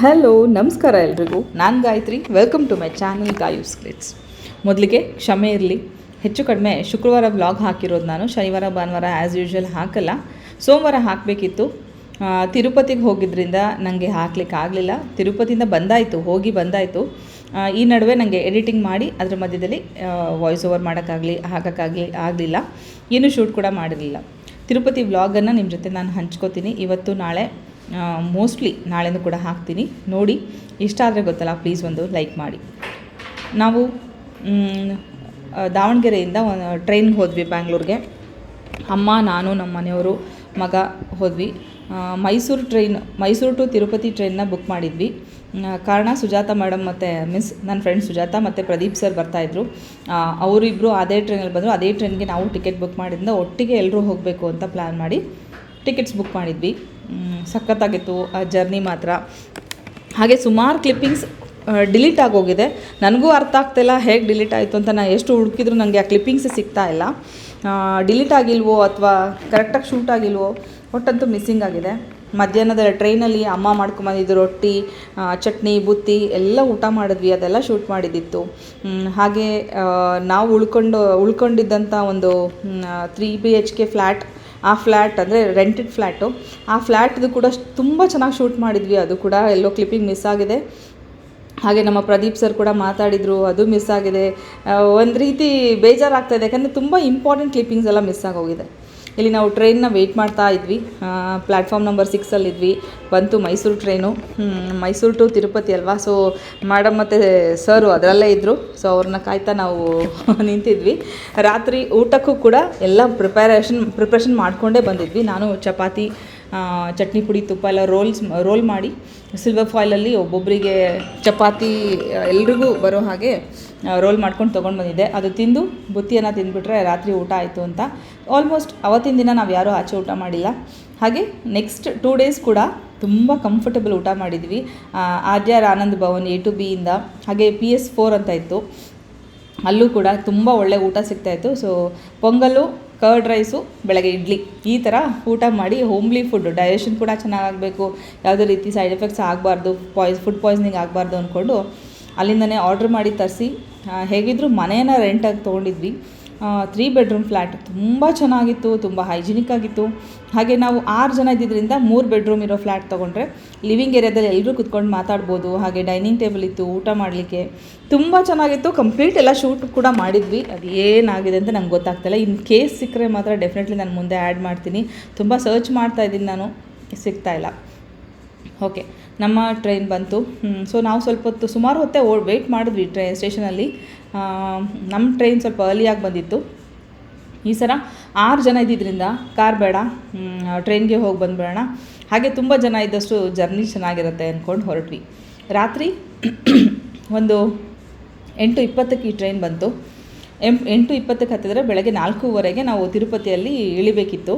Hello ನಮಸ್ಕಾರ ಎಲ್ರಿಗೂ. ನಾನು Gayatri. Welcome to my channel Gayu glitz ಮೊದಲಿಗೆ ಕ್ಷಮೆ ಇರಲಿ. ಹೆಚ್ಚು ಕಡಿಮೆ ಶುಕ್ರವಾರ ವ್ಲಾಗ್ ಹಾಕಿರೋದು ನಾನು. ಶನಿವಾರ, ಭಾನುವಾರ ಆ್ಯಸ್ ಯೂಶ್ವಲ್ ಹಾಕಲ್ಲ. ಸೋಮವಾರ ಹಾಕಬೇಕಿತ್ತು. ತಿರುಪತಿಗೆ ಹೋಗಿದ್ದರಿಂದ ನನಗೆ ಹಾಕ್ಲಿಕ್ಕೆ ಆಗಲಿಲ್ಲ. ತಿರುಪತಿಯಿಂದ ಬಂದಾಯಿತು, ಹೋಗಿ ಬಂದಾಯಿತು. ಈ ನಡುವೆ ನನಗೆ ಎಡಿಟಿಂಗ್ ಮಾಡಿ ಅದರ ಮಧ್ಯದಲ್ಲಿ ವಾಯ್ಸ್ ಓವರ್ ಮಾಡೋಕ್ಕಾಗಲಿ, ಹಾಕೋಕ್ಕಾಗಲಿ ಆಗಲಿಲ್ಲ. ಏನೂ ಶೂಟ್ ಕೂಡ ಮಾಡಿರಲಿಲ್ಲ. ತಿರುಪತಿ ವ್ಲಾಗನ್ನು ನಿಮ್ಮ ಜೊತೆ ನಾನು ಹಂಚ್ಕೋತೀನಿ. ಇವತ್ತು ನಾಳೆ ಮೋಸ್ಟ್ಲಿ ನಾಳೆನೂ ಕೂಡ ಹಾಕ್ತೀನಿ. ನೋಡಿ, ಇಷ್ಟ ಆದರೆ ಗೊತ್ತಲ್ಲ ಪ್ಲೀಸ್ ಒಂದು ಲೈಕ್ ಮಾಡಿ. ನಾವು ದಾವಣಗೆರೆಯಿಂದ ಟ್ರೈನ್ಗೆ ಹೋದ್ವಿ ಬ್ಯಾಂಗ್ಳೂರಿಗೆ ಅಮ್ಮ, ನಾನು, ನಮ್ಮ ಮನೆಯವರು, ಮಗ ಹೋದ್ವಿ. ಮೈಸೂರು ಟ್ರೈನ್ ಮೈಸೂರು ಟು ತಿರುಪತಿ ಟ್ರೈನ್ನ ಬುಕ್ ಮಾಡಿದ್ವಿ. ಕಾರಣ ಸುಜಾತ ಮೇಡಮ್ ಮತ್ತು ಮಿಸ್ ನನ್ನ ಫ್ರೆಂಡ್ ಸುಜಾತ ಮತ್ತು ಪ್ರದೀಪ್ ಸರ್ ಬರ್ತಾಯಿದ್ರು ಅವರಿಬ್ಬರು ಅದೇ ಟ್ರೈನಲ್ಲಿ ಬಂದರು. ಅದೇ ಟ್ರೈನ್ಗೆ ನಾವು ಟಿಕೆಟ್ ಬುಕ್ ಮಾಡಿದ್ರಿಂದ ಒಟ್ಟಿಗೆ ಎಲ್ಲರೂ ಹೋಗಬೇಕು ಅಂತ ಪ್ಲ್ಯಾನ್ ಮಾಡಿ ಟಿಕೆಟ್ಸ್ ಬುಕ್ ಮಾಡಿದ್ವಿ. ಸಖತ್ತಾಗಿತ್ತು ಆ ಜರ್ನಿ ಮಾತ್ರ. ಹಾಗೆ ಸುಮಾರು ಕ್ಲಿಪ್ಪಿಂಗ್ಸ್ ಡಿಲೀಟ್ ಆಗೋಗಿದೆ. ನನಗೂ ಅರ್ಥ ಆಗ್ತಿಲ್ಲ ಹೇಗೆ ಡಿಲೀಟ್ ಆಯಿತು ಅಂತ ನಾನು ಎಷ್ಟು ಹುಡುಕಿದ್ರು ನನಗೆ ಆ ಕ್ಲಿಪ್ಪಿಂಗ್ಸ್ ಸಿಗ್ತಾ ಇಲ್ಲ. ಡಿಲೀಟ್ ಆಗಿಲ್ವೋ ಅಥವಾ ಕರೆಕ್ಟಾಗಿ ಶೂಟ್ ಆಗಿಲ್ವೋ, ಒಟ್ಟಂತೂ ಮಿಸ್ಸಿಂಗ್ ಆಗಿದೆ. ಮಧ್ಯಾಹ್ನದ ಟ್ರೈನಲ್ಲಿ ಅಮ್ಮ ಮಾಡ್ಕೊಂಬಂದಿದ್ದು ರೊಟ್ಟಿ ಚಟ್ನಿ, ಬುತ್ತಿ ಎಲ್ಲ ಊಟ ಮಾಡಿದ್ವಿ, ಅದೆಲ್ಲ ಶೂಟ್ ಮಾಡಿದ್ದಿತ್ತು. ಹಾಗೆ ನಾವು ಉಳ್ಕೊಂಡು ಉಳ್ಕೊಂಡಿದ್ದಂಥ ಒಂದು three B H K flat ಆ ಫ್ಲ್ಯಾಟ್ ಅಂದರೆ ರೆಂಟೆಡ್ ಫ್ಲ್ಯಾಟು ಆ ಫ್ಲ್ಯಾಟ್ದು ಕೂಡ ತುಂಬ ಚೆನ್ನಾಗಿ ಶೂಟ್ ಮಾಡಿದ್ವಿ. ಅದು ಕೂಡ ಎಲ್ಲೋ ಕ್ಲಿಪ್ಪಿಂಗ್ ಮಿಸ್ ಆಗಿದೆ. ಹಾಗೆ ನಮ್ಮ ಪ್ರದೀಪ್ ಸರ್ ಕೂಡ ಮಾತಾಡಿದರು. ಅದು ಮಿಸ್ ಆಗಿದೆ. ಒಂದು ರೀತಿ ಬೇಜಾರಾಗ್ತಾಯಿದೆ ಯಾಕಂದರೆ ತುಂಬ ಇಂಪಾರ್ಟೆಂಟ್ ಕ್ಲಿಪ್ಪಿಂಗ್ಸ್ ಎಲ್ಲ ಮಿಸ್ ಆಗೋಗಿದೆ ಇಲ್ಲಿ ನಾವು ಟ್ರೈನ್ನ ವೆಯ್ಟ್ ಮಾಡ್ತಾ ಇದ್ವಿ. ಪ್ಲ್ಯಾಟ್ಫಾರ್ಮ್ ನಂಬರ್ ಸಿಕ್ಸಲ್ಲಿದ್ವಿ ಬಂತು ಮೈಸೂರು ಟ್ರೈನು ಮೈಸೂರು ಟು ತಿರುಪತಿ ಅಲ್ವಾ? ಸೊ ಮೇಡಮ್ ಮತ್ತು ಸರು ಅದರಲ್ಲೇ ಇದ್ದರು ಸೊ ಅವ್ರನ್ನ ಕಾಯ್ತಾ ನಾವು ನಿಂತಿದ್ವಿ. ರಾತ್ರಿ ಊಟಕ್ಕೂ ಕೂಡ ಎಲ್ಲ ಪ್ರಿಪರೇಷನ್ ಪ್ರಿಪ್ರೇಷನ್ ಮಾಡಿಕೊಂಡೇ ಬಂದಿದ್ವಿ. ನಾನು ಚಪಾತಿ ಚಟ್ನಿ ಪುಡಿ, ತುಪ್ಪ ಎಲ್ಲ ರೋಲ್ಸ್ ರೋಲ್ ಮಾಡಿ ಸಿಲ್ವರ್ ಫಾಯ್ಲಲ್ಲಿ ಒಬ್ಬೊಬ್ಬರಿಗೆ ಚಪಾತಿ, ಎಲ್ರಿಗೂ ಬರೋ ಹಾಗೆ ರೋಲ್ ಮಾಡ್ಕೊಂಡು ತೊಗೊಂಡು ಬಂದಿದ್ದೆ. ಅದು ತಿಂದು ಬುತ್ತಿಯನ್ನು ತಿಂದುಬಿಟ್ರೆ ರಾತ್ರಿ ಊಟ ಆಯಿತು ಅಂತ. ಆಲ್ಮೋಸ್ಟ್ ಅವತ್ತಿನ ದಿನ ನಾವು ಯಾರೂ ಆಚೆ ಊಟ ಮಾಡಿಲ್ಲ. ಹಾಗೆ ನೆಕ್ಸ್ಟ್ ಟೂ ಡೇಸ್ ಕೂಡ ತುಂಬ ಕಂಫರ್ಟಬಲ್ ಊಟ ಮಾಡಿದ್ವಿ. ಆ, R Anand Bhavan A to ಬಿಯಿಂದ ಹಾಗೆ ಪಿ ಎಸ್ ಫೋರ್ ಅಂತ ಇತ್ತು. ಅಲ್ಲೂ ಕೂಡ ತುಂಬ ಒಳ್ಳೆ ಊಟ ಸಿಗ್ತಾಯಿತ್ತು ಸೊ ಪೊಂಗಲ್ಲು ಕರ್ಡ್ ರೈಸು ಬೆಳಗ್ಗೆ ಇಡ್ಲಿ ಈ ಥರ ಊಟ ಮಾಡಿ ಹೋಮ್ಲಿ ಫುಡ್ ಡೈಜೆಷನ್ ಕೂಡ ಚೆನ್ನಾಗಾಗಬೇಕು ಯಾವುದೇ ರೀತಿ ಸೈಡ್ ಎಫೆಕ್ಟ್ಸ್ ಆಗಬಾರ್ದು ಪಾಯ್ಸ್ ಫುಡ್ ಪಾಯ್ಸನಿಂಗ್ ಆಗಬಾರ್ದು ಅಂದ್ಕೊಂಡು ಅಲ್ಲಿಂದನೇ ಆರ್ಡ್ರ್ ಮಾಡಿ ತರಿಸಿ. ಹೇಗಿದ್ದರೂ ಮನೇನ ರೆಂಟಾಗಿ ತೊಗೊಂಡಿದ್ವಿ. ತ್ರೀ ಬೆಡ್ರೂಮ್ ಫ್ಲ್ಯಾಟ್ ತುಂಬ ಚೆನ್ನಾಗಿತ್ತು, ತುಂಬ ಹೈಜಿನಿಕ್ ಆಗಿತ್ತು. ಹಾಗೆ ನಾವು ಆರು ಜನ ಇದ್ದಿದ್ದರಿಂದ ಮೂರು ಬೆಡ್ರೂಮ್ ಇರೋ ಫ್ಲ್ಯಾಟ್ ತೊಗೊಂಡ್ರೆ ಲಿವಿಂಗ್ ಏರಿಯಾದಲ್ಲಿ ಎಲ್ಲರೂ ಕುತ್ಕೊಂಡು ಮಾತಾಡ್ಬೋದು, ಹಾಗೆ ಡೈನಿಂಗ್ ಟೇಬಲ್ ಇತ್ತು, ಊಟ ಮಾಡಲಿಕ್ಕೆ. ತುಂಬ ಚೆನ್ನಾಗಿತ್ತು. ಕಂಪ್ಲೀಟ್ ಎಲ್ಲ ಶೂಟ್ ಕೂಡ ಮಾಡಿದ್ವಿ. ಅದು ಏನಾಗಿದೆ ಅಂತ ನಂಗೆ ಗೊತ್ತಾಗ್ತಿಲ್ಲ. ಇನ್ ಕೇಸ್ ಸಿಕ್ಕರೆ ಮಾತ್ರ ಡೆಫಿನೆಟ್ಲಿ ನಾನು ಮುಂದೆ ಆ್ಯಡ್ ಮಾಡ್ತೀನಿ. ತುಂಬ ಸರ್ಚ್ ಮಾಡ್ತಾ ಇದ್ದೀನಿ ನಾನು. ಸಿಗ್ತಾ ಇಲ್ಲ. ಓಕೆ, ನಮ್ಮ ಟ್ರೈನ್ ಬಂತು. ಸೊ ನಾವು ಸ್ವಲ್ಪ ಹೊತ್ತು ಸುಮಾರು ಹೊತ್ತೇ ಓ ವೆಯ್ಟ್ ಮಾಡಿದ್ವಿ ಟ್ರೈ ಸ್ಟೇಷನಲ್ಲಿ ನಮ್ಮ ಟ್ರೈನ್ ಸ್ವಲ್ಪ ಅರ್ಲಿಯಾಗಿ ಬಂದಿತ್ತು. ಈ ಸಲ ಆರು ಜನ ಇದ್ದಿದ್ದರಿಂದ ಕಾರ್ ಬೇಡ ಟ್ರೈನ್ಗೆ ಹೋಗಿ ಬಂದುಬಿಡೋಣ. ಹಾಗೆ ತುಂಬ ಜನ ಇದ್ದಷ್ಟು ಜರ್ನಿ ಚೆನ್ನಾಗಿರುತ್ತೆ ಅಂದ್ಕೊಂಡು ಹೊರಟ್ವಿ. ರಾತ್ರಿ ಒಂದು ಎಂಟು ಇಪ್ಪತ್ತಕ್ಕೆ ಈ ಟ್ರೈನ್ ಬಂತು. ಎಂ ಎಂಟು ಇಪ್ಪತ್ತಕ್ಕೆ ಹತ್ತಿದ್ರೆ ಬೆಳಗ್ಗೆ ನಾಲ್ಕೂವರೆಗೆ ನಾವು ತಿರುಪತಿಯಲ್ಲಿ ಇಳಿಬೇಕಿತ್ತು.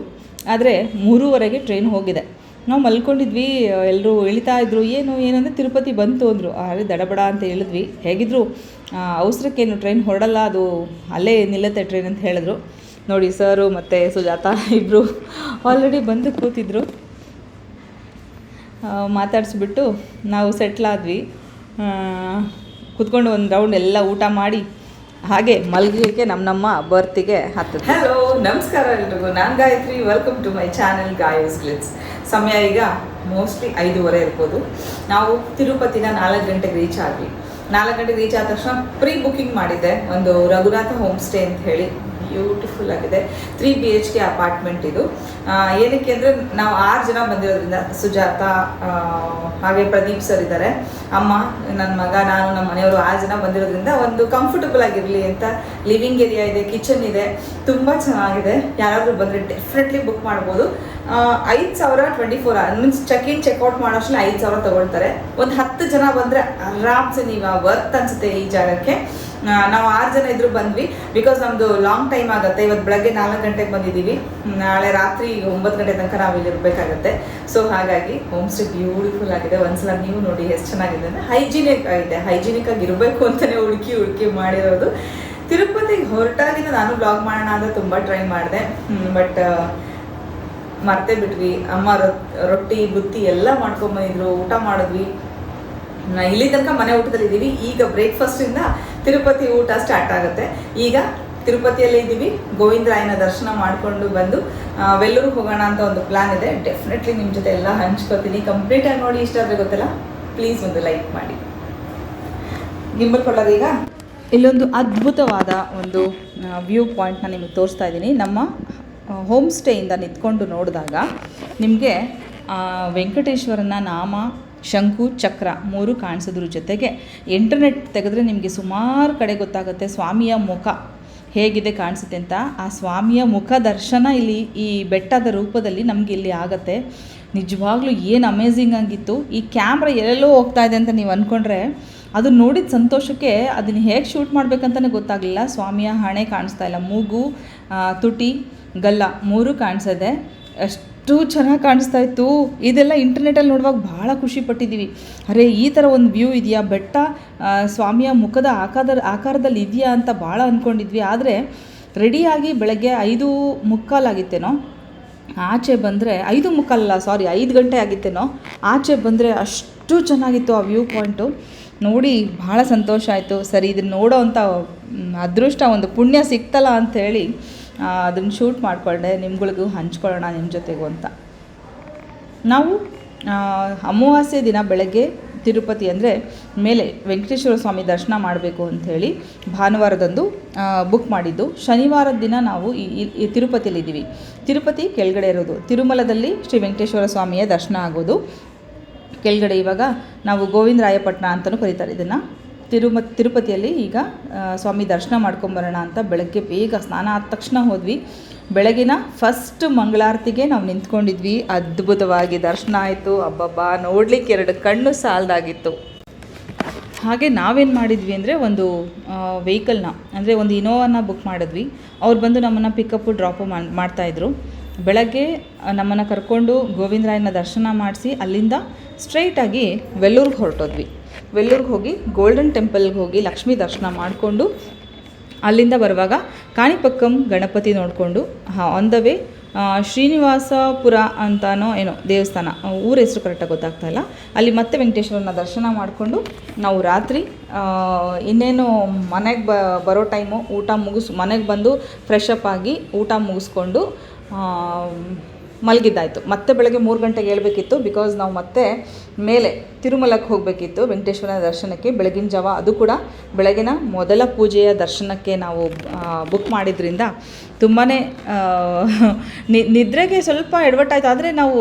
ಆದರೆ ಮೂರುವರೆಗೆ ಟ್ರೈನ್ ಹೋಗಿದೆ. ನಾವು ಮಲ್ಕೊಂಡಿದ್ವಿ ಎಲ್ಲರೂ ಇಳಿತಾ ಇದ್ರು, ಏನು ಏನಂದರೆ ತಿರುಪತಿ ಬಂತು ಅಂದರು. ಅರೆ ದಡಬಡ ಅಂತ ಹೇಳಿದ್ವಿ. ಹೇಗಿದ್ರು ಅವಸರಕ್ಕೇನು ಟ್ರೈನ್ ಹೊರಡಲ್ಲ, ಅದು ಅಲ್ಲೇ ನಿಲ್ಲತ್ತೆ ಟ್ರೈನ್ ಅಂತ ಹೇಳಿದ್ರು. ನೋಡಿ, ಸರು ಮತ್ತು ಸುಜಾತ ಇಬ್ಬರು ಆಲ್ರೆಡಿ ಬಂದು ಕೂತಿದ್ರು. ಮಾತಾಡಿಸ್ಬಿಟ್ಟು ನಾವು ಸೆಟ್ಲಾದ್ವಿ ಕುತ್ಕೊಂಡು ಒಂದು ರೌಂಡ್ ಎಲ್ಲ ಊಟ ಮಾಡಿ ಹಾಗೆ ಮಲಗಲಿಕ್ಕೆ ನಮ್ಮ ನಮ್ಮ ಬರ್ತಿಗೆ ಹತ್ತು ಹಲೋ ನಮಸ್ಕಾರ ಎಲ್ರಿಗೂ. ನಾನು Gayatri. Welcome to my channel Gayu's glitz ಸಮಯ ಈಗ ಮೋಸ್ಟ್ಲಿ ಐದೂವರೆ ಇರ್ಬೋದು. ನಾವು ತಿರುಪತಿನ ನಾಲ್ಕು ಗಂಟೆಗೆ ರೀಚ್ ಆದ್ವಿ. ನಾಲ್ಕು ಗಂಟೆಗೆ ರೀಚ್ ಆದ ತಕ್ಷಣ ಪ್ರೀ ಬುಕಿಂಗ್ ಮಾಡಿದ್ದೆ. ಒಂದು ರಘುನಾಥ ಹೋಮ್ ಸ್ಟೇ ಅಂತ ಹೇಳಿ. ಬ್ಯೂಟಿಫುಲ್ ಆಗಿದೆ. Three B H K apartment ಇದು. ಏನಕ್ಕೆ ಅಂದರೆ ನಾವು ಆರು ಜನ ಬಂದಿರೋದ್ರಿಂದ ಸುಜಾತ ಹಾಗೆ ಪ್ರದೀಪ್ ಸರ್ ಇದ್ದಾರೆ. ಅಮ್ಮ ನನ್ನ ಮಗ, ನಾನು ನಮ್ಮ ಮನೆಯವರು ಆರು ಜನ ಬಂದಿರೋದ್ರಿಂದ ಒಂದು ಕಂಫರ್ಟಬಲ್ ಆಗಿರಲಿ ಅಂತ ಲಿವಿಂಗ್ ಏರಿಯಾ ಇದೆ ಕಿಚನ್ ಇದೆ. ತುಂಬ ಚೆನ್ನಾಗಿದೆ. ಯಾರಾದರೂ ಬಂದರೆ ಡೆಫಿನೆಟ್ಲಿ ಬುಕ್ ಮಾಡ್ಬೋದು. ಐದು ಸಾವಿರ twenty four means check in checkout ಮಾಡೋಷ್ಟು ಐದು ಸಾವಿರ ತಗೊಳ್ತಾರೆ. ಒಂದು ಹತ್ತು ಜನ ಬಂದರೆ ಆರಾಮ್ಸೆ ನೀವು ವರ್ತ್ ಅನಿಸುತ್ತೆ ಈ ಜಾಗಕ್ಕೆ. ನಾವು ಆರು ಜನ ಇದ್ರು ಬಂದ್ವಿ. ಬಿಕಾಸ್ ನಮ್ಮದು ಲಾಂಗ್ ಟೈಮ್ ಆಗುತ್ತೆ. ಇವತ್ತು ಬೆಳಗ್ಗೆ ನಾಲ್ಕು ಗಂಟೆಗೆ ಬಂದಿದ್ದೀವಿ ನಾಳೆ ರಾತ್ರಿ ಒಂಬತ್ತು ಗಂಟೆ ತನಕ ನಾವು ಇಲ್ಲಿ ಇರಬೇಕಾಗತ್ತೆ. ಸೊ ಹಾಗಾಗಿ ಹೋಮ್ ಸ್ಟೇ ಬ್ಯೂಟಿಫುಲ್ ಆಗಿದೆ. ಒಂದ್ಸಲ ನೀವು ನೋಡಿ ಎಷ್ಟು ಚೆನ್ನಾಗಿದೆ ಅಂದರೆ ಹೈಜಿನಿಕ್ ಆಗಿದೆ. ಹೈಜಿನಿಕ್ ಆಗಿ ಇರಬೇಕು ಅಂತಲೇ ಹುಡುಕಿ ಹುಡುಕಿ ಮಾಡಿರೋದು. ತಿರುಪತಿಗೆ ಹೊರಟಾಗಿಂದ ನಾನು ಬ್ಲಾಗ್ ಮಾಡೋಣ ಅಂತ ತುಂಬ ಟ್ರೈ ಮಾಡಿದೆ. ಬಟ್ ಮರ್ತೇ ಬಿಟ್ವಿ. ಅಮ್ಮ ರೊಟ್- ರೊಟ್ಟಿ, ಬುತ್ತಿ ಎಲ್ಲ ಮಾಡ್ಕೊಂಬಂದಿದ್ರು ಊಟ ಮಾಡಿದ್ವಿ. ಇಲ್ಲಿ ತನಕ ಮನೆ ಊಟದಲ್ಲಿ ಇದ್ದೀವಿ ಈಗ ಬ್ರೇಕ್ಫಾಸ್ಟಿಂದ ತಿರುಪತಿ ಊಟ ಸ್ಟಾರ್ಟ್ ಆಗುತ್ತೆ. ಈಗ ತಿರುಪತಿಯಲ್ಲೇ ಇದ್ದೀವಿ. ಗೋವಿಂದರಾಯನ ದರ್ಶನ ಮಾಡಿಕೊಂಡು ಬಂದು ವೆಲ್ಲೂರು ಹೋಗೋಣ ಅಂತ ಒಂದು ಪ್ಲಾನ್ ಇದೆ. ಡೆಫಿನೆಟ್ಲಿ ನಿಮ್ಮ ಜೊತೆ ಎಲ್ಲ ಹಂಚ್ಕೋತೀನಿ. ಕಂಪ್ಲೀಟಾಗಿ ನೋಡಿ, ಇಷ್ಟ ಆದರೆ ಗೊತ್ತಲ್ಲ? ಪ್ಲೀಸ್ ಒಂದು ಲೈಕ್ ಮಾಡಿ. ನಿಮ್ಮಲ್ಲಿ ಈಗ? ಇಲ್ಲೊಂದು ಅದ್ಭುತವಾದ ಒಂದು ವ್ಯೂ ಪಾಯಿಂಟ್ನ ನಿಮಗೆ ತೋರಿಸ್ತಾ ಇದ್ದೀನಿ. ನಮ್ಮ ಹೋಮ್ ಸ್ಟೇಯಿಂದ ನಿಂತ್ಕೊಂಡು ನೋಡಿದಾಗ ನಿಮಗೆ ವೆಂಕಟೇಶ್ವರನ ನಾಮ ಶಂಕು, ಚಕ್ರ ಮೂರು ಕಾಣಿಸೋದ್ರ ಜೊತೆಗೆ ಇಂಟರ್ನೆಟ್ ತೆಗೆದ್ರೆ ನಿಮಗೆ ಸುಮಾರು ಕಡೆ ಗೊತ್ತಾಗುತ್ತೆ ಸ್ವಾಮಿಯ ಮುಖ ಹೇಗಿದೆ ಕಾಣಿಸುತ್ತೆ ಅಂತ. ಆ ಸ್ವಾಮಿಯ ಮುಖ ದರ್ಶನ ಇಲ್ಲಿ ಈ ಬೆಟ್ಟದ ರೂಪದಲ್ಲಿ ನಮಗೆ ಇಲ್ಲಿ ಆಗತ್ತೆ. ನಿಜವಾಗ್ಲೂ ಏನು ಅಮೇಝಿಂಗ್ ಆಗಿತ್ತು. ಈ ಕ್ಯಾಮ್ರಾ ಎಲ್ಲೆಲ್ಲೋ ಹೋಗ್ತಾ ಇದೆ ಅಂತ ನೀವು ಅಂದ್ಕೊಂಡ್ರೆ ಅದು ನೋಡಿದ ಸಂತೋಷಕ್ಕೆ ಅದನ್ನು ಹೇಗೆ ಶೂಟ್ ಮಾಡಬೇಕಂತಲೇ ಗೊತ್ತಾಗಲಿಲ್ಲ. ಸ್ವಾಮಿಯ ಹಣೆ ಕಾಣಿಸ್ತಾ ಇಲ್ಲ. ಮೂಗು ತುಟಿ, ಗಲ್ಲ ಮೂರು ಕಾಣಿಸದೆ ಅಷ್ಟು ಚೆನ್ನಾಗಿ ಕಾಣಿಸ್ತಾ ಇತ್ತು. ಇದೆಲ್ಲ ಇಂಟರ್ನೆಟಲ್ಲಿ ನೋಡುವಾಗ ಭಾಳ ಖುಷಿ ಪಟ್ಟಿದ್ದೀವಿ ಅರೆ, ಈ ಥರ ಒಂದು ವ್ಯೂ ಇದೆಯಾ? ಬೆಟ್ಟ ಸ್ವಾಮಿಯ ಮುಖದ ಆಕಾರದ ಆಕಾರದಲ್ಲಿ ಇದೆಯಾ ಅಂತ ಭಾಳ ಅಂದ್ಕೊಂಡಿದ್ವಿ ಆದರೆ ರೆಡಿಯಾಗಿ ಬೆಳಗ್ಗೆ ಐದು ಮುಕ್ಕಾಲಾಗಿತ್ತೇನೋ ಆಚೆ ಬಂದರೆ, ಐದು ಮುಕ್ಕಾಲಲ್ಲ ಸಾರಿ ಐದು ಗಂಟೆ ಆಗಿತ್ತೇನೋ? ಆಚೆ ಬಂದರೆ ಅಷ್ಟು ಚೆನ್ನಾಗಿತ್ತು ಆ ವ್ಯೂ ಪಾಯಿಂಟು ನೋಡಿ, ಭಾಳ ಸಂತೋಷ ಆಯಿತು. ಸರಿ ಇದನ್ನು ನೋಡೋ ಅಂಥ ಅದೃಷ್ಟ, ಒಂದು ಪುಣ್ಯ ಸಿಕ್ತಲ್ಲ ಅಂಥೇಳಿ ಅದನ್ನು ಶೂಟ್ ಮಾಡಿಕೊಂಡೆ, ನಿಮ್ಗಳಿಗೂ ಹಂಚ್ಕೊಳ್ಳೋಣ ನಿಮ್ಮ ಜೊತೆಗೂ ಅಂತ. ನಾವು ಅಮಾವಾಸ್ಯೆ ದಿನ ಬೆಳಗ್ಗೆ ತಿರುಪತಿ ಅಂದರೆ ಮೇಲೆ ವೆಂಕಟೇಶ್ವರ ಸ್ವಾಮಿ ದರ್ಶನ ಮಾಡಬೇಕು ಅಂಥೇಳಿ ಭಾನುವಾರದಂದು ಬುಕ್ ಮಾಡಿದ್ದು. ಶನಿವಾರದ ದಿನ ನಾವು ಈ ತಿರುಪತಿಯಲ್ಲಿದ್ದೀವಿ ತಿರುಪತಿ ಕೆಳಗಡೆ ಇರೋದು. ತಿರುಮಲದಲ್ಲಿ ಶ್ರೀ ವೆಂಕಟೇಶ್ವರ ಸ್ವಾಮಿಯ ದರ್ಶನ ಆಗೋದು. ಕೆಳಗಡೆ ಇವಾಗ ನಾವು ಗೋವಿಂದರಾಯಪಟ್ಟಣ ಅಂತಲೂ ಕರೀತಾರೆ ಇದನ್ನು. ತಿರುಮ ತಿರುಪತಿಯಲ್ಲಿ ಈಗ ಸ್ವಾಮಿ ದರ್ಶನ ಮಾಡ್ಕೊಂಬರೋಣ ಅಂತ ಬೆಳಗ್ಗೆ ಬೇಗ ಸ್ನಾನ ಆದ ತಕ್ಷಣ ಹೋದ್ವಿ. ಬೆಳಗಿನ ಫಸ್ಟ್ ಮಂಗಳಾರತಿಗೆ ನಾವು ನಿಂತ್ಕೊಂಡಿದ್ವಿ. ಅದ್ಭುತವಾಗಿ ದರ್ಶನ ಆಯಿತು. ಅಬ್ಬಬ್ಬಾ, ನೋಡ್ಲಿಕ್ಕೆ ಎರಡು ಕಣ್ಣು ಸಾಲದಾಗಿತ್ತು. ಹಾಗೆ ನಾವೇನು ಮಾಡಿದ್ವಿ ಅಂದರೆ ಒಂದು ವೆಹಿಕಲ್ನ ಅಂದರೆ ಒಂದು ಇನೋವಾನ ಬುಕ್ ಮಾಡಿದ್ವಿ. ಅವ್ರು ಬಂದು ನಮ್ಮನ್ನು ಪಿಕಪ್ಪು ಡ್ರಾಪು ಮಾಡ್ತಾಯಿದ್ರು ಬೆಳಗ್ಗೆ ನಮ್ಮನ್ನು ಕರ್ಕೊಂಡು ಗೋವಿಂದರಾಯನ ದರ್ಶನ ಮಾಡಿಸಿ ಅಲ್ಲಿಂದ ಸ್ಟ್ರೈಟಾಗಿ ವೆಲ್ಲೂರ್ಗೆ ಹೊರಟೋದ್ವಿ. ವೆಲ್ಲೂರ್ಗೆ ಹೋಗಿ, ಗೋಲ್ಡನ್ ಟೆಂಪಲ್ಗೆ ಹೋಗಿ ಲಕ್ಷ್ಮೀ ದರ್ಶನ ಮಾಡಿಕೊಂಡು ಅಲ್ಲಿಂದ ಬರುವಾಗ ಕಾಣಿಪಕ್ಕಂ ಗಣಪತಿ ನೋಡಿಕೊಂಡು ಆನ್ ದ ವೇ ಶ್ರೀನಿವಾಸಪುರ ಅಂತಾನೋ ಏನೋ ದೇವಸ್ಥಾನ ಊರ ಹೆಸರು ಕರೆಕ್ಟಾಗಿ ಗೊತ್ತಾಗ್ತಾ ಇಲ್ಲ. ಅಲ್ಲಿ ಮತ್ತೆ ವೆಂಕಟೇಶ್ವರನ ದರ್ಶನ ಮಾಡಿಕೊಂಡು ನಾವು ರಾತ್ರಿ ಇನ್ನೇನು ಮನೆಗೆ ಬ, ಬರೋ ಟೈಮು ಊಟ ಮುಗಿಸ್, ಮನೆಗೆ ಬಂದು ಫ್ರೆಶ್ ಅಪ್ ಆಗಿ ಊಟ ಮುಗಿಸ್ಕೊಂಡು ಮಲಗಿದ್ದಾಯಿತು. ಮತ್ತೆ ಬೆಳಗ್ಗೆ ಮೂರು ಗಂಟೆಗೆ ಹೇಳ್ಬೇಕಿತ್ತು ಬಿಕಾಸ್ ನಾವು ಮತ್ತೆ ಮೇಲೆ ತಿರುಮಲಕ್ಕೆ ಹೋಗಬೇಕಿತ್ತು. ವೆಂಕಟೇಶ್ವರನ ದರ್ಶನಕ್ಕೆ ಬೆಳಗಿನ ಜಾವ. ಅದು ಕೂಡ ಬೆಳಗಿನ ಮೊದಲ ಪೂಜೆಯ ದರ್ಶನಕ್ಕೆ ನಾವು ಬುಕ್ ಮಾಡಿದ್ರಿಂದ ತುಂಬಾ ನಿದ್ರೆಗೆ ಸ್ವಲ್ಪ ಎಡವಟ್ಟಾಯಿತು. ಆದರೆ ನಾವು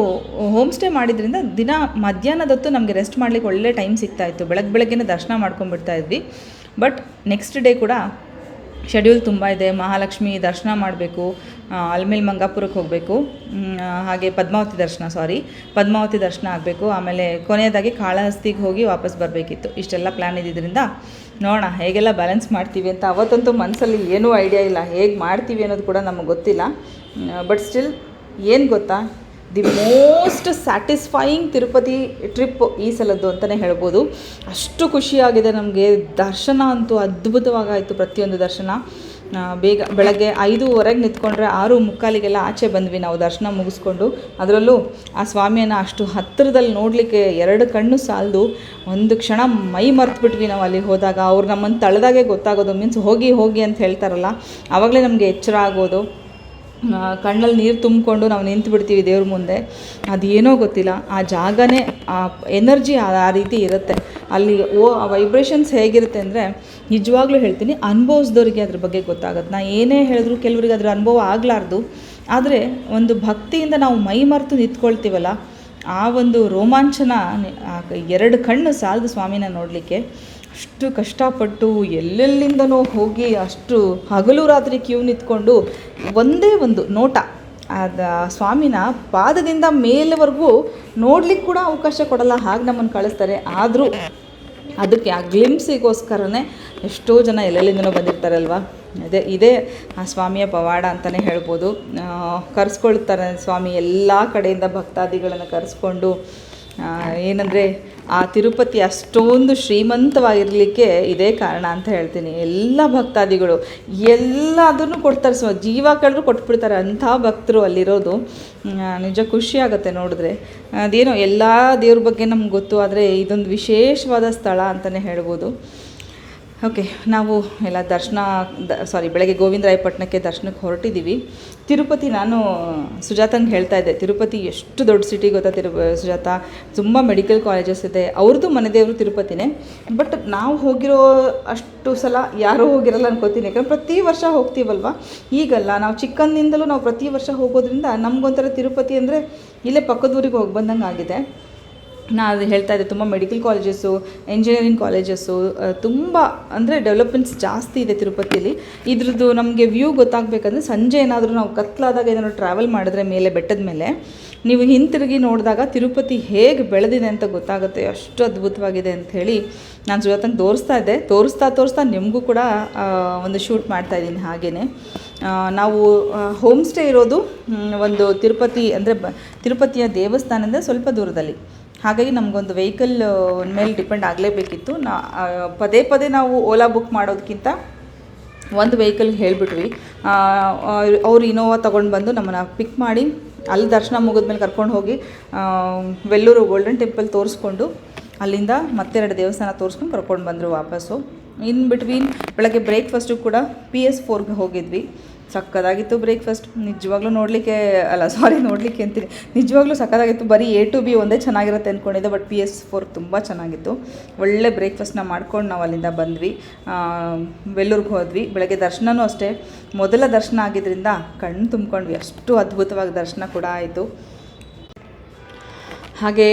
ಹೋಮ್ ಸ್ಟೇ ಮಾಡಿದ್ರಿಂದ ದಿನ ಮಧ್ಯಾಹ್ನದೊತ್ತು ನಮಗೆ ರೆಸ್ಟ್ ಮಾಡಲಿಕ್ಕೆ ಒಳ್ಳೆ ಟೈಮ್ ಸಿಗ್ತಾಯಿತ್ತು ಬೆಳಗ್ಗೆ ಬೆಳಗ್ಗೆನೇ ದರ್ಶನ ಮಾಡ್ಕೊಂಡ್ಬಿಡ್ತಾ ಇದ್ವಿ. ಬಟ್ ನೆಕ್ಸ್ಟ್ ಡೇ ಕೂಡ ಶೆಡ್ಯೂಲ್ ತುಂಬ ಇದೆ. ಮಹಾಲಕ್ಷ್ಮಿ ದರ್ಶನ ಮಾಡಬೇಕು. ಅಲ್ಮೇಲ್ ಮಂಗಾಪುರಕ್ಕೆ ಹೋಗಬೇಕು. ಹಾಗೆ ಪದ್ಮಾವತಿ ದರ್ಶನ ಸಾರಿ ಪದ್ಮಾವತಿ ದರ್ಶನ ಆಗಬೇಕು. ಆಮೇಲೆ ಕೊನೆಯದಾಗಿ ಕಾಳಹಸ್ತಿಗೆ ಹೋಗಿ ವಾಪಸ್ ಬರಬೇಕಿತ್ತು. ಇಷ್ಟೆಲ್ಲ ಪ್ಲ್ಯಾನ್ ಇದ್ದಿದ್ದರಿಂದ ನೋಡೋಣ ಹೇಗೆಲ್ಲ ಬ್ಯಾಲೆನ್ಸ್ ಮಾಡ್ತೀವಿ ಅಂತ ಅವತ್ತಂತೂ ಮನಸ್ಸಲ್ಲಿ ಏನೂ ಐಡಿಯಾ ಇಲ್ಲ. ಹೇಗೆ ಮಾಡ್ತೀವಿ ಅನ್ನೋದು ಕೂಡ ನಮಗೆ ಗೊತ್ತಿಲ್ಲ. ಬಟ್ ಸ್ಟಿಲ್ ಏನು ಗೊತ್ತಾ? The most satisfying Tirupati trip ಈ ಸಲದ್ದು ಅಂತಲೇ ಹೇಳ್ಬೋದು. ಅಷ್ಟು ಖುಷಿಯಾಗಿದೆ ನಮಗೆ. ದರ್ಶನ ಅಂತೂ ಅದ್ಭುತವಾಗಾಯಿತು ಪ್ರತಿಯೊಂದು ದರ್ಶನ. ಬೇಗ ಬೆಳಗ್ಗೆ ಐದೂವರೆಗೆ ನಿಂತ್ಕೊಂಡ್ರೆ ಆರು ಮುಕ್ಕಾಲಿಗೆಲ್ಲ ಆಚೆ ಬಂದ್ವಿ ನಾವು ದರ್ಶನ ಮುಗಿಸ್ಕೊಂಡು. ಅದರಲ್ಲೂ ಆ ಸ್ವಾಮಿಯನ್ನು ಅಷ್ಟು ಹತ್ತಿರದಲ್ಲಿ ನೋಡಲಿಕ್ಕೆ ಎರಡು ಕಣ್ಣು ಸಾಲದು. ಒಂದು ಕ್ಷಣ ಮೈ ಮರೆತುಬಿಟ್ವಿ ನಾವು ಅಲ್ಲಿ ಹೋದಾಗ. ಅವ್ರು ನಮ್ಮನ್ನು ತಳೆದಾಗೆ ಗೊತ್ತಾಗೋದು. ಮೀನ್ಸ್ ಹೋಗಿ ಹೋಗಿ ಅಂತ ಹೇಳ್ತಾರಲ್ಲ. ಆವಾಗಲೇ ನಮಗೆ ಎಚ್ಚರ ಆಗೋದು. ಕಣ್ಣಲ್ಲಿ ನೀರು ತುಂಬಿಕೊಂಡು ನಾವು ನಿಂತು ಬಿಡ್ತೀವಿ ದೇವ್ರ ಮುಂದೆ. ಅದೇನೋ ಗೊತ್ತಿಲ್ಲ. ಆ ಜಾಗನೇ, ಆ ಎನರ್ಜಿ ಆ ರೀತಿ ಇರುತ್ತೆ. ಅಲ್ಲಿ ಓ, ಆ ವೈಬ್ರೇಷನ್ಸ್ ಹೇಗಿರುತ್ತೆ ಅಂದರೆ, ನಿಜವಾಗ್ಲೂ ಹೇಳ್ತೀನಿ ಅನುಭವಿಸ್ದವ್ರಿಗೆ ಅದ್ರ ಬಗ್ಗೆ ಗೊತ್ತಾಗುತ್ತೆ. ನಾ ಏನೇ ಹೇಳಿದ್ರು ಕೆಲವರಿಗೆ ಅದ್ರ ಅನುಭವ ಆಗಲಾರ್ದು. ಆದರೆ, ಒಂದು ಭಕ್ತಿಯಿಂದ ನಾವು ಮೈ ಮರೆತು ನಿಂತ್ಕೊಳ್ತೀವಲ್ಲ, ಆ ಒಂದು ರೋಮಾಂಚನ ಎರಡು ಕಣ್ಣು ಸಾಲದು ಸ್ವಾಮಿನ ನೋಡಲಿಕ್ಕೆ. ಅಷ್ಟು ಕಷ್ಟಪಟ್ಟು ಎಲ್ಲೆಲ್ಲಿಂದನೋ ಹೋಗಿ ಅಷ್ಟು ಹಗಲು ರಾತ್ರಿ ಕ್ಯೂ ನಿಂತ್ಕೊಂಡು ಒಂದೇ ಒಂದು ನೋಟ ಅದು ಸ್ವಾಮಿನ ಪಾದದಿಂದ ಮೇಲೆವರೆಗೂ ನೋಡ್ಲಿಕ್ಕೆ ಕೂಡ ಅವಕಾಶ ಕೊಡಲ್ಲ ಹಾಗೆ ನಮ್ಮನ್ನು ಕಳಿಸ್ತಾರೆ. ಆದರೂ ಅದಕ್ಕೆ ಆ ಗ್ಲಿಮ್ಸಿಗೋಸ್ಕರನೇ ಎಷ್ಟೋ ಜನ ಎಲ್ಲೆಲ್ಲಿಂದನೋ ಬಂದಿರ್ತಾರಲ್ವ? ಅದೇ ಇದೇ ಆ ಸ್ವಾಮಿಯ ಪವಾಡ ಅಂತಲೇ ಹೇಳ್ಬೋದು. ಕರೆಸ್ಕೊಳ್ತಾರೆ ಸ್ವಾಮಿ ಎಲ್ಲ ಕಡೆಯಿಂದ ಭಕ್ತಾದಿಗಳನ್ನು ಕರೆಸ್ಕೊಂಡು ಏನಂದರೆ ಆ ತಿರುಪತಿ ಅಷ್ಟೊಂದು ಶ್ರೀಮಂತವಾಗಿರಲಿಕ್ಕೆ ಇದೇ ಕಾರಣ ಅಂತ ಹೇಳ್ತೀನಿ. ಎಲ್ಲ ಭಕ್ತಾದಿಗಳು ಎಲ್ಲದನ್ನು ಕೊಡ್ತಾರೆ. ಸ್ವ ಜೀವ ಕಳೆದ್ರು ಕೊಟ್ಬಿಡ್ತಾರೆ. ಅಂಥ ಭಕ್ತರು ಅಲ್ಲಿರೋದು. ನಿಜ ಖುಷಿ ಆಗುತ್ತೆ ನೋಡಿದ್ರೆ. ಅದೇನೋ ಎಲ್ಲ ದೇವ್ರ ಬಗ್ಗೆ ನಮ್ಗೆ ಗೊತ್ತು, ಆದರೆ ಇದೊಂದು ವಿಶೇಷವಾದ ಸ್ಥಳ ಅಂತಲೇ ಹೇಳ್ಬೋದು. ಓಕೆ ನಾವು ಎಲ್ಲ ದರ್ಶನ, ದ ಸಾರಿ ಬೆಳಗ್ಗೆ ಗೋವಿಂದರಾಯಪಟ್ಟಣಕ್ಕೆ ದರ್ಶನಕ್ಕೆ ಹೊರಟಿದ್ದೀವಿ. ತಿರುಪತಿ ನಾನು, ಸುಜಾತಂಗೆ ಹೇಳ್ತಾ ಇದ್ದೆ, ತಿರುಪತಿ ಎಷ್ಟು ದೊಡ್ಡ ಸಿಟಿ ಗೊತ್ತಾ ತಿರು, ಸುಜಾತ? ತುಂಬ ಮೆಡಿಕಲ್ ಕಾಲೇಜಸ್ ಇದೆ, ಅವ್ರದ್ದು ಮನೆದೇವರು ತಿರುಪತಿನೇ. ಬಟ್ ನಾವು ಹೋಗಿರೋ ಅಷ್ಟು ಸಲ ಯಾರೂ ಹೋಗಿರಲ್ಲ ಅನ್ಕೋತೀನಿ, ಯಾಕಂದ್ರೆ ಪ್ರತಿ ವರ್ಷ ಹೋಗ್ತೀವಲ್ವ? ಈಗಲ್ಲ, ನಾವು ಚಿಕ್ಕಂದಿನಿಂದಲೂ ನಾವು ಪ್ರತಿ ವರ್ಷ ಹೋಗೋದ್ರಿಂದ ನಮಗೊಂಥರ ತಿರುಪತಿ ಅಂದರೆ ಇಲ್ಲೇ ಪಕ್ಕದೂರಿಗೆ ಹೋಗಿ ಬಂದಂಗೆ ಆಗಿದೆ ನಾ ಅದು ಹೇಳ್ತಾ ಇದ್ದೆ, ತುಂಬ ಮೆಡಿಕಲ್ ಕಾಲೇಜಸ್ಸು ಇಂಜಿನಿಯರಿಂಗ್ ಕಾಲೇಜಸ್ಸು ತುಂಬ ಅಂದರೆ ಡೆವಲಪ್ಮೆಂಟ್ಸ್ ಜಾಸ್ತಿ ಇದೆ ತಿರುಪತಿಯಲ್ಲಿ. ಇದ್ರದ್ದು ನಮಗೆ ವ್ಯೂ ಗೊತ್ತಾಗಬೇಕಂದ್ರೆ ಸಂಜೆ ಏನಾದರೂ ನಾವು ಕತ್ಲಾದಾಗ ಏನಾದರೂ ಟ್ರಾವೆಲ್ ಮಾಡಿದ್ರೆ ಮೇಲೆ, ಬೆಟ್ಟದ ಮೇಲೆ, ನೀವು ಹಿಂತಿರುಗಿ ನೋಡಿದಾಗ ತಿರುಪತಿ ಹೇಗೆ ಬೆಳೆದಿದೆ ಅಂತ ಗೊತ್ತಾಗುತ್ತೆ, ಅಷ್ಟು ಅದ್ಭುತವಾಗಿದೆ ಅಂತ ಹೇಳಿ ನಾನು ಸುಜಾತಂಗೆ ತೋರಿಸ್ತಾ ಇದ್ದೆ. ತೋರಿಸ್ತಾ ತೋರಿಸ್ತಾ ನಿಮಗೂ ಕೂಡ ಒಂದು ಶೂಟ್ ಮಾಡ್ತಾ ಇದ್ದೀನಿ ಹಾಗೆಯೇ ನಾವು ಹೋಮ್ ಸ್ಟೇ ಇರೋದು ಒಂದು ತಿರುಪತಿ ಅಂದರೆ ತಿರುಪತಿಯ ದೇವಸ್ಥಾನದಿಂದ ಸ್ವಲ್ಪ ದೂರದಲ್ಲಿ. ಹಾಗಾಗಿ ನಮಗೊಂದು ವೆಹಿಕಲ್ ಮೇಲೆ ಡಿಪೆಂಡ್ ಆಗಲೇಬೇಕಿತ್ತು. ನಾ ಪದೇ ಪದೇ ನಾವು ಓಲಾ ಬುಕ್ ಮಾಡೋದಕ್ಕಿಂತ ಒಂದು ವೆಹಿಕಲ್ ಹೇಳಿಬಿಟ್ವಿ. ಅವ್ರು ಇನೋವಾ ತೊಗೊಂಡು ಬಂದು ನಮ್ಮನ್ನು ಪಿಕ್ ಮಾಡಿ, ಅಲ್ಲಿ ದರ್ಶನ ಮುಗಿದ್ಮೇಲೆ ಕರ್ಕೊಂಡು ಹೋಗಿ ವೆಲ್ಲೂರು ಗೋಲ್ಡನ್ ಟೆಂಪಲ್ ತೋರಿಸ್ಕೊಂಡು, ಅಲ್ಲಿಂದ ಮತ್ತೆರಡು ದೇವಸ್ಥಾನ ತೋರಿಸ್ಕೊಂಡು ಕರ್ಕೊಂಡು ಬಂದರು ವಾಪಸ್ಸು. ಇನ್ ಬಿಟ್ವೀನ್ ಬೆಳಗ್ಗೆ ಬ್ರೇಕ್ಫಾಸ್ಟು ಕೂಡ ಪಿ ಎಸ್ ಫೋರ್ಗೆ ಹೋಗಿದ್ವಿ. ಸಕ್ಕದಾಗಿತ್ತು ಬ್ರೇಕ್ಫಾಸ್ಟ್ ನಿಜವಾಗ್ಲೂ ನೋಡಲಿಕ್ಕೆ, ಅಲ್ಲ ಸಾರಿ ನೋಡಲಿಕ್ಕೆ ಅಂತೀನಿ. ನಿಜವಾಗ್ಲೂ ಸಕ್ಕದಾಗಿತ್ತು. ಬರೀ ಎ ಟು ಬಿ ಒಂದೇ ಚೆನ್ನಾಗಿರುತ್ತೆ ಅಂದ್ಕೊಂಡಿದ್ದೆ ಬಟ್ ಪಿ ಎಸ್ ಫೋರ್ ತುಂಬ ಚೆನ್ನಾಗಿತ್ತು. ಒಳ್ಳೆ ಬ್ರೇಕ್ಫಾಸ್ಟ್ನ ಮಾಡ್ಕೊಂಡು ನಾವು ಅಲ್ಲಿಂದ ಬಂದ್ವಿ. ವೆಲ್ಲೂರ್ಗೆ ಹೋದ್ವಿ. ಬೆಳಗ್ಗೆ ದರ್ಶನವೂ ಅಷ್ಟೇ. ಮೊದಲ ದರ್ಶನ ಆಗಿದ್ದರಿಂದ ಕಣ್ಣು ತುಂಬ್ಕೊಂಡ್ವಿ. ಅಷ್ಟು ಅದ್ಭುತವಾಗಿ ದರ್ಶನ ಕೂಡ ಆಯಿತು. ಹಾಗೆ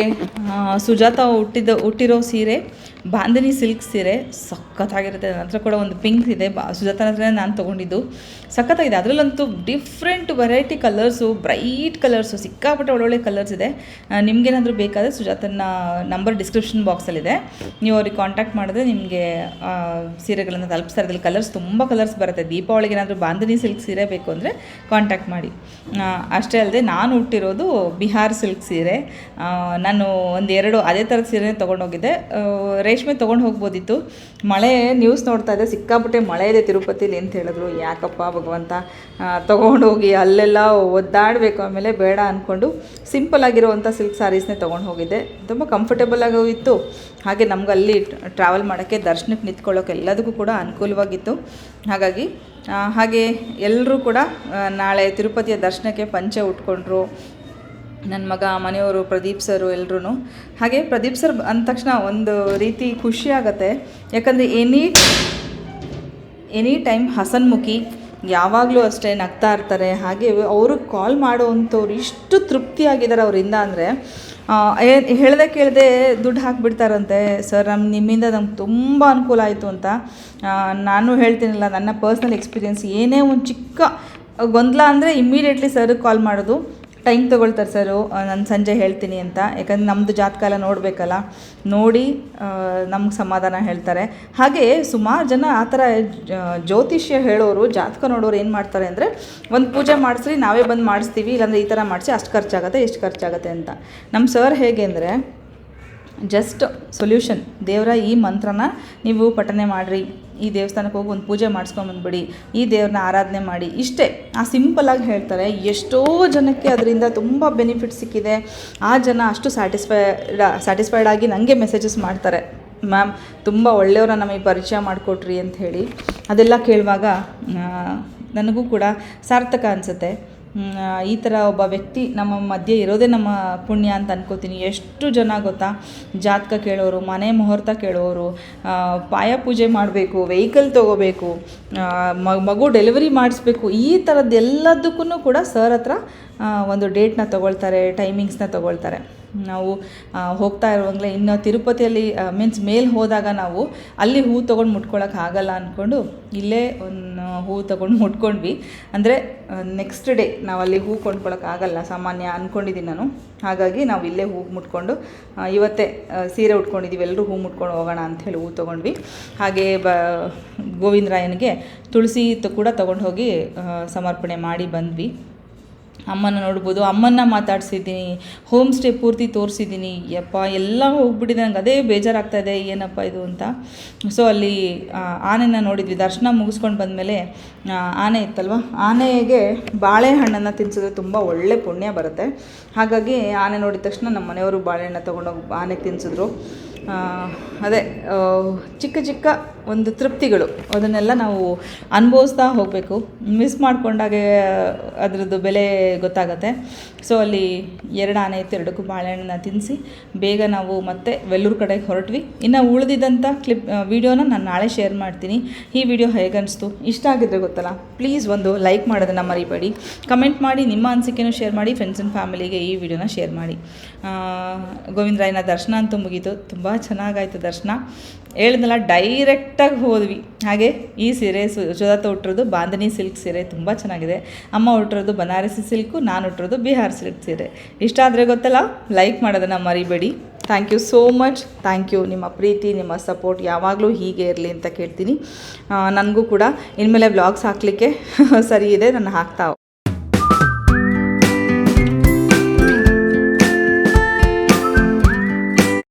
ಸುಜಾತ ಹುಟ್ಟಿದ, ಹುಟ್ಟಿರೋ ಸೀರೆ ಬಾಂಧನಿ ಸಿಲ್ಕ್ ಸೀರೆ ಸಖತ್ತಾಗಿರುತ್ತೆ. ನನ್ನ ಹತ್ರ ಕೂಡ ಒಂದು ಪಿಂಕ್ ಇದೆ. ಬಾ ಸುಜಾತನ ಹತ್ರ ನಾನು ತೊಗೊಂಡಿದ್ದು. ಸಖತ್ತಾಗಿದೆ. ಅದರಲ್ಲಂತೂ different variety colours bright colours ಸಿಕ್ಕಾಪಟ್ಟೆ ಒಳ್ಳೊಳ್ಳೆ ಕಲರ್ಸ್ ಇದೆ. ನಿಮಗೇನಾದರೂ ಬೇಕಾದರೆ ಸುಜಾತನ ನಂಬರ್ ಡಿಸ್ಕ್ರಿಪ್ಷನ್ ಬಾಕ್ಸಲ್ಲಿದೆ ನೀವು ಅವ್ರಿಗೆ ಕಾಂಟ್ಯಾಕ್ಟ್ ಮಾಡಿದ್ರೆ ನಿಮಗೆ ಸೀರೆಗಳನ್ನು ತಲುಪಿಸ್ತಾರೆ ಅದ್ರಲ್ಲಿ ಕಲರ್ಸ್ ತುಂಬ ಕಲರ್ಸ್ ಬರುತ್ತೆ. ದೀಪಾವಳಿಗೆ ಏನಾದರೂ ಬಾಂಧನಿ ಸಿಲ್ಕ್ ಸೀರೆ ಬೇಕು ಅಂದರೆ ಕಾಂಟ್ಯಾಕ್ಟ್ ಮಾಡಿ. ಅಷ್ಟೇ ಅಲ್ಲದೆ ನಾನು ಹುಟ್ಟಿರೋದು ಬಿಹಾರ್ ಸಿಲ್ಕ್ ಸೀರೆ. ನಾನು ಒಂದೆರಡು ಅದೇ ಥರದ ಸೀರೆ ತೊಗೊಂಡೋಗಿದ್ದೆ. ಆ, ರೇಷ್ಮೆ ತೊಗೊಂಡು ಹೋಗ್ಬೋದಿತ್ತು. ಮಳೆ ನ್ಯೂಸ್ ನೋಡ್ತಾ ಇದ್ದೆ ಸಿಕ್ಕಾಪಟ್ಟೆ ಮಳೆ ಇದೆ ತಿರುಪತಿಲಿ ಅಂತ ಹೇಳಿದ್ರು. ಯಾಕಪ್ಪ ಭಗವಂತ ತೊಗೊಂಡೋಗಿ ಅಲ್ಲೆಲ್ಲ ಒದ್ದಾಡಬೇಕು, ಆಮೇಲೆ ಬೇಡ ಅಂದ್ಕೊಂಡು ಸಿಂಪಲ್ ಆಗಿರುವಂಥ ಸಿಲ್ಕ್ ಸ್ಯಾರೀಸ್ನೇ ತೊಗೊಂಡು ಹೋಗಿದ್ದೆ. ತುಂಬ ಕಂಫರ್ಟೇಬಲ್ ಆಗೂ ಇತ್ತು. ಹಾಗೆ ನಮ್ಗೆ ಅಲ್ಲಿ ಟ್ರಾವೆಲ್ ಮಾಡೋಕ್ಕೆ ದರ್ಶನಕ್ಕೆ ನಿಂತ್ಕೊಳ್ಳೋಕೆ ಎಲ್ಲದಕ್ಕೂ ಕೂಡ ಅನುಕೂಲವಾಗಿತ್ತು. ಹಾಗಾಗಿ ಹಾಗೆ ಎಲ್ಲರೂ ಕೂಡ ನಾಳೆ ತಿರುಪತಿಯ ದರ್ಶನಕ್ಕೆ ಪಂಚೆ ಉಟ್ಕೊಂಡ್ರು. ನನ್ನ ಮಗ, ಮನೆಯವರು, ಪ್ರದೀಪ್ ಸರು ಎಲ್ಲರೂ ಹಾಗೆ ಪ್ರದೀಪ್ ಸರ್ ಅಂದ ತಕ್ಷಣ ಒಂದು ರೀತಿ ಖುಷಿ ಆಗುತ್ತೆ. ಯಾಕಂದರೆ ಎನಿ ಎನಿ ಟೈಮ್ ಹಸನ್ಮುಖಿ ಯಾವಾಗಲೂ ಅಷ್ಟೇ ನಗ್ತಾ ಇರ್ತಾರೆ. ಹಾಗೆ ಅವ್ರಿಗೆ ಕಾಲ್ ಮಾಡೋವಂಥವ್ರು ಇಷ್ಟು ತೃಪ್ತಿಯಾಗಿದ್ದಾರೆ ಅವರಿಂದ ಅಂದರೆ ಹೇಳದೆ ಕೇಳದೆ ದುಡ್ಡು ಹಾಕಿಬಿಡ್ತಾರಂತೆ. ಸರ್ ನಮ್ಮ ನಿಮ್ಮಿಂದ ನಮ್ಗೆ ತುಂಬ ಅನುಕೂಲ ಆಯಿತು ಅಂತ ನಾನು ಹೇಳ್ತೀನಲ್ಲ, ನನ್ನ ಪರ್ಸ್ನಲ್ ಎಕ್ಸ್ಪೀರಿಯೆನ್ಸ್ ಏನೇ ಒಂದು ಚಿಕ್ಕ ಗೊಂದಲ ಅಂದರೆ ಇಮ್ಮಿಡಿಯೇಟ್ಲಿ ಸರ್ಗೆ ಕಾಲ್ ಮಾಡೋದು. ಟೈಮ್ ತೊಗೊಳ್ತಾರೆ ಸರು ನಾನು ಸಂಜೆ ಹೇಳ್ತೀನಿ ಅಂತ. ಯಾಕಂದ್ರೆ ನಮ್ಮದು ಜಾತಕ ಎಲ್ಲ ನೋಡಬೇಕಲ್ಲ. ನೋಡಿ ನಮ್ಗೆ ಸಮಾಧಾನ ಹೇಳ್ತಾರೆ. ಹಾಗೆ ಸುಮಾರು ಜನ ಆ ಥರ ಜ್ಯೋತಿಷ್ಯ ಹೇಳೋರು, ಜಾತಕ ನೋಡೋರು ಏನು ಮಾಡ್ತಾರೆ ಅಂದರೆ, ಒಂದು ಪೂಜೆ ಮಾಡಿಸ್ರಿ, ನಾವೇ ಬಂದು ಮಾಡಿಸ್ತೀವಿ, ಇಲ್ಲಾಂದರೆ ಈ ಥರ ಮಾಡಿಸಿ ಅಷ್ಟು ಖರ್ಚಾಗುತ್ತೆ ಎಷ್ಟು ಖರ್ಚಾಗುತ್ತೆ ಅಂತ. ನಮ್ಮ ಸರ್ ಹೇಗೆ ಅಂದರೆ ಜಸ್ಟ್ ಸೊಲ್ಯೂಷನ್. ದೇವರ ಈ ಮಂತ್ರನ ನೀವು ಪಠನೆ ಮಾಡಿರಿ. ಈ ದೇವಸ್ಥಾನಕ್ಕೆ ಹೋಗಿ ಒಂದು ಪೂಜೆ ಮಾಡಿಸ್ಕೊಂಬಂದ್ಬಿಡಿ ಈ ದೇವ್ರನ್ನ ಆರಾಧನೆ ಮಾಡಿ. ಇಷ್ಟೇ. ಆ ಸಿಂಪಲಾಗಿ ಹೇಳ್ತಾರೆ, ಎಷ್ಟೋ ಜನಕ್ಕೆ ಅದರಿಂದ ತುಂಬ ಬೆನಿಫಿಟ್ ಸಿಕ್ಕಿದೆ. ಆ ಜನ ಅಷ್ಟು ಸ್ಯಾಟಿಸ್ಫೈಡ್ ಸ್ಯಾಟಿಸ್ಫೈಡ್ ಆಗಿ ನನಗೆ ಮೆಸೇಜಸ್ ಮಾಡ್ತಾರೆ. ಮ್ಯಾಮ್, ತುಂಬ ಒಳ್ಳೆಯವರ ನಮಗೆ ಪರಿಚಯ ಮಾಡಿಕೊಟ್ರಿ ಅಂತ ಹೇಳಿ ಅದೆಲ್ಲ ಕೇಳುವಾಗ ನನಗೂ ಕೂಡ ಸಾರ್ಥಕ ಅನಿಸುತ್ತೆ. ಈ ಥರ ಒಬ್ಬ ವ್ಯಕ್ತಿ ನಮ್ಮ ಮಧ್ಯೆ ಇರೋದೇ ನಮ್ಮ ಪುಣ್ಯ ಅಂತ ಅನ್ಕೋತೀನಿ. ಎಷ್ಟು ಜನ ಗೊತ್ತಾ? ಜಾತಕ ಕೇಳೋರು, ಮನೆ ಮುಹೂರ್ತ ಕೇಳೋರು ಪಾಯ ಪೂಜೆ ಮಾಡಬೇಕು ವೆಹಿಕಲ್ ತೊಗೋಬೇಕು ಮಗು ಡೆಲಿವರಿ ಮಾಡಿಸ್ಬೇಕು, ಈ ಥರದ್ದೆಲ್ಲದಕ್ಕೂ ಕೂಡ ಸರ್ ಹತ್ರ ಒಂದು ಡೇಟ್ನ ತೊಗೊಳ್ತಾರೆ ಟೈಮಿಂಗ್ಸ್ನ ತೊಗೊಳ್ತಾರೆ. ನಾವು ಹೋಗ್ತಾ ಇರುವಾಗಲೇ ಇನ್ನು ತಿರುಪತಿಯಲ್ಲಿ ಮೀನ್ಸ್ ಮೇಲೆ ಹೋದಾಗ ನಾವು ಅಲ್ಲಿ ಹೂ ತೊಗೊಂಡು ಮುಟ್ಕೊಳಕ್ಕೆ ಆಗಲ್ಲ ಅಂದ್ಕೊಂಡು ಇಲ್ಲೇ ಒಂದು ಹೂ ತೊಗೊಂಡು ಮುಟ್ಕೊಂಡ್ವಿ. ಅಂದರೆ ನೆಕ್ಸ್ಟ್ ಡೇ ನಾವು ಅಲ್ಲಿ ಹೂ ಕೊಂಡ್ಕೊಳಕ್ಕೆ ಆಗಲ್ಲ, ಸಾಮಾನ್ಯ ಅಂದ್ಕೊಂಡಿದ್ದೀನಿ ನಾನು. ಹಾಗಾಗಿ ನಾವು ಇಲ್ಲೇ ಹೂ ಮುಟ್ಕೊಂಡು ಇವತ್ತೇ ಸೀರೆ ಉಟ್ಕೊಂಡಿದ್ದೀವಿ ಎಲ್ಲರೂ ಹೂ ಮುಟ್ಕೊಂಡು ಹೋಗೋಣ ಅಂಥೇಳಿ ಹೂ ತೊಗೊಂಡ್ವಿ. ಹಾಗೆ, ಬ, ಗೋವಿಂದರಾಯನಿಗೆ ತುಳಸಿ ಕೂಡ ತೊಗೊಂಡು ಹೋಗಿ ಸಮರ್ಪಣೆ ಮಾಡಿ ಬಂದ್ವಿ. ಅಮ್ಮನ ನೋಡ್ಬೋದು, ಅಮ್ಮನ್ನ ಮಾತಾಡ್ಸಿದ್ದೀನಿ ಹೋಮ್ ಸ್ಟೇ ಪೂರ್ತಿ ತೋರಿಸಿದ್ದೀನಿ. ಯಪ್ಪ, ಎಲ್ಲ ಹೋಗ್ಬಿಟ್ಟಿದೆ, ನಂಗೆ ಅದೇ ಬೇಜಾರಾಗ್ತಾ ಇದೆ, ಏನಪ್ಪ ಇದು ಅಂತ. ಸೊ ಅಲ್ಲಿ ಆನೆನ ನೋಡಿದ್ವಿ. ದರ್ಶನ ಮುಗಿಸ್ಕೊಂಡು ಬಂದಮೇಲೆ ಆನೆ ಇತ್ತಲ್ವ? ಆನೆಗೆ ಬಾಳೆಹಣ್ಣನ್ನು ತಿನ್ಸಿದ್ರೆ ತುಂಬ ಒಳ್ಳೆ ಪುಣ್ಯ ಬರುತ್ತೆ. ಹಾಗಾಗಿ ಆನೆ ನೋಡಿದ ತಕ್ಷಣ ನಮ್ಮ ಮನೆಯವರು ಬಾಳೆಹಣ್ಣು ತೊಗೊಂಡೋಗಿ ಆನೆಗೆ ತಿನ್ಸಿದ್ರು. ಅದೇ ಚಿಕ್ಕ ಚಿಕ್ಕ ಒಂದು ತೃಪ್ತಿಗಳು. ಅದನ್ನೆಲ್ಲ ನಾವು ಅನುಭವಿಸ್ತಾ ಹೋಗಬೇಕು. ಮಿಸ್ ಮಾಡಿಕೊಂಡಾಗೆ ಅದರದ್ದು ಬೆಲೆ ಗೊತ್ತಾಗತ್ತೆ. ಸೊ ಅಲ್ಲಿ ಎರಡು ಆನೆ ಇತ್ತು ಎರಡಕ್ಕೂ ಬಾಳೆಹಣ್ಣನ್ನ ತಿನ್ನಿಸಿ ಬೇಗ ನಾವು ಮತ್ತೆ ವೆಲ್ಲೂರು ಕಡೆಗೆ ಹೊರಟ್ವಿ. ಇನ್ನು ಉಳಿದಿದ್ದಂಥ ಕ್ಲಿಪ್ ವಿಡಿಯೋನ ನಾನು ನಾಳೆ ಶೇರ್ ಮಾಡ್ತೀನಿ. ಈ ವಿಡಿಯೋ ಹೇಗನ್ನಿಸ್ತು ಇಷ್ಟ ಆಗಿದ್ರೆ ಗೊತ್ತಲ್ಲ? ಪ್ಲೀಸ್ ಒಂದು ಲೈಕ್ ಮಾಡೋದನ್ನು ಮರಿಬೇಡಿ. ಕಮೆಂಟ್ ಮಾಡಿ, ನಿಮ್ಮ ಅನಿಸಿಕೆನೂ ಶೇರ್ ಮಾಡಿ ಫ್ರೆಂಡ್ಸ್ ಆ್ಯಂಡ್ ಫ್ಯಾಮಿಲಿಗೆ ಈ ವಿಡಿಯೋನ ಶೇರ್ ಮಾಡಿ. ಗೋವಿಂದರಾಯನ ದರ್ಶನ ಅಂತೂ ಮುಗೀತು. ತುಂಬ ಚೆನ್ನಾಗಾಯಿತು ದರ್ಶನ. ಹೇಳಿದ್ನಲ್ಲ ಡೈರೆಕ್ಟಾಗಿ ಹೋದ್ವಿ. ಹಾಗೆ ಈ ಸೀರೆ ಸುಜಾತ ಉಟ್ಟಿರೋದು ಬಾಂಧನಿ ಸಿಲ್ಕ್ ಸೀರೆ ತುಂಬ ಚೆನ್ನಾಗಿದೆ. ಅಮ್ಮ ಉಟ್ಟಿರೋದು ಬನಾರಸಿ ಸಿಲ್ಕು, ನಾನು ಉಟ್ಟಿರೋದು ಬಿಹಾರ್ ಸಿಲ್ಕ್ ಸೀರೆ. ಇಷ್ಟ ಆದರೆ ಗೊತ್ತಲ್ಲ ಲೈಕ್ ಮಾಡೋದನ್ನು ಮರಿಬೇಡಿ. Thank you so much thank you ನಿಮ್ಮ ಪ್ರೀತಿ, ನಿಮ್ಮ ಸಪೋರ್ಟ್ ಯಾವಾಗಲೂ ಹೀಗೆ ಇರಲಿ ಅಂತ ಕೇಳ್ತೀನಿ. ನನಗೂ ಕೂಡ. ಇನ್ಮೇಲೆ ಬ್ಲಾಗ್ಸ್ ಹಾಕಲಿಕ್ಕೆ ಸರಿ ಇದೆ ನಾನು ಹಾಕ್ತಾ